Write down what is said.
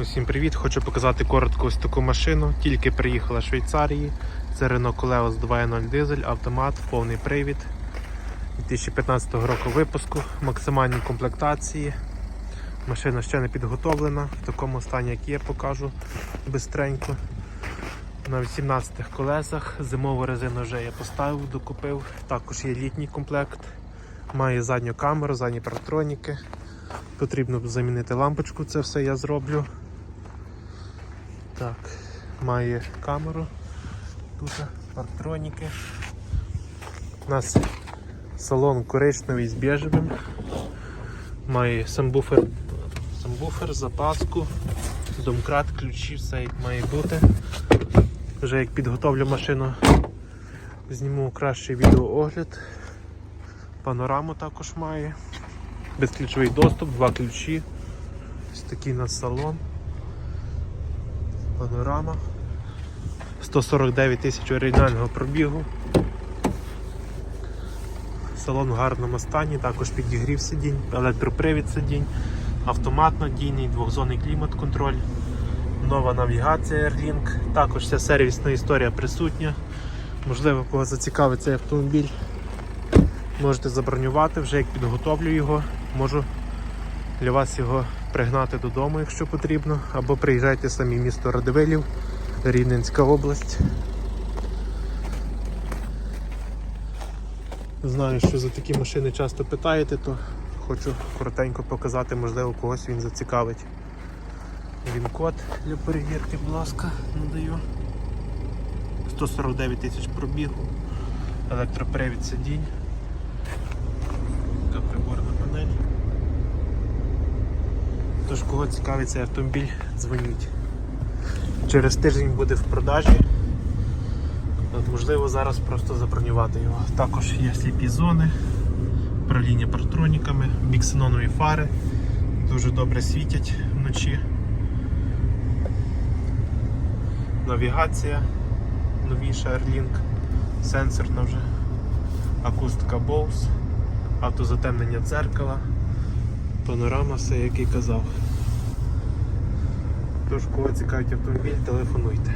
Усім привіт! Хочу показати коротко ось таку машину. Тільки приїхала з Швейцарії. Це Renault Koleos 2.0 дизель, автомат, повний привід 2015 року випуску, максимальні комплектації. Машина ще не підготовлена, в такому стані, як є, покажу бистренько. На 18 колесах. Зимову резину вже я поставив, докупив. Також є літній комплект. Має задню камеру, задні парктроніки. Потрібно замінити лампочку, це все я зроблю. Так, має камеру. Тут парктроніки. У нас салон коричневий з біжевим. Має самбуфер, самбуфер, запаску, домкрат, ключі, все як має бути. Вже як підготовлю машину, зніму кращий відеоогляд. Панораму також має. Безключовий доступ, два ключі. Ось такий у нас салон. Панорама. 149 тисяч оригінального пробігу. Салон в гарному стані, також підігрів сидінь, електропривід сидінь, автомат надійний, двохзонний клімат-контроль, нова навігація Airlink, також вся сервісна історія присутня. Можливо, кого зацікавить цей автомобіль. Можете забронювати, вже як підготовлю його, можу для вас його пригнати додому, якщо потрібно, або приїжджайте самі місто Радивилів, Рівненська область. Знаю, що за такі машини часто питаєте, то хочу коротенько показати, можливо, когось він зацікавить. Він код для перевірки, будь ласка, надаю. 149 тисяч пробігу, електропривід сидінь. Приборна Тож, кого цікавить цей автомобіль, дзвоніть. Через тиждень буде в продажі. От, можливо, зараз просто забронювати його. Також є сліпі зони, управління партроніками, біксенонові фари, дуже добре світять вночі. Навігація, новіша Airlink, сенсорна вже, акустика Bose автозатемнення дзеркала, панорама, все як і казав. Тож, кого цікавить автомобіль, телефонуйте.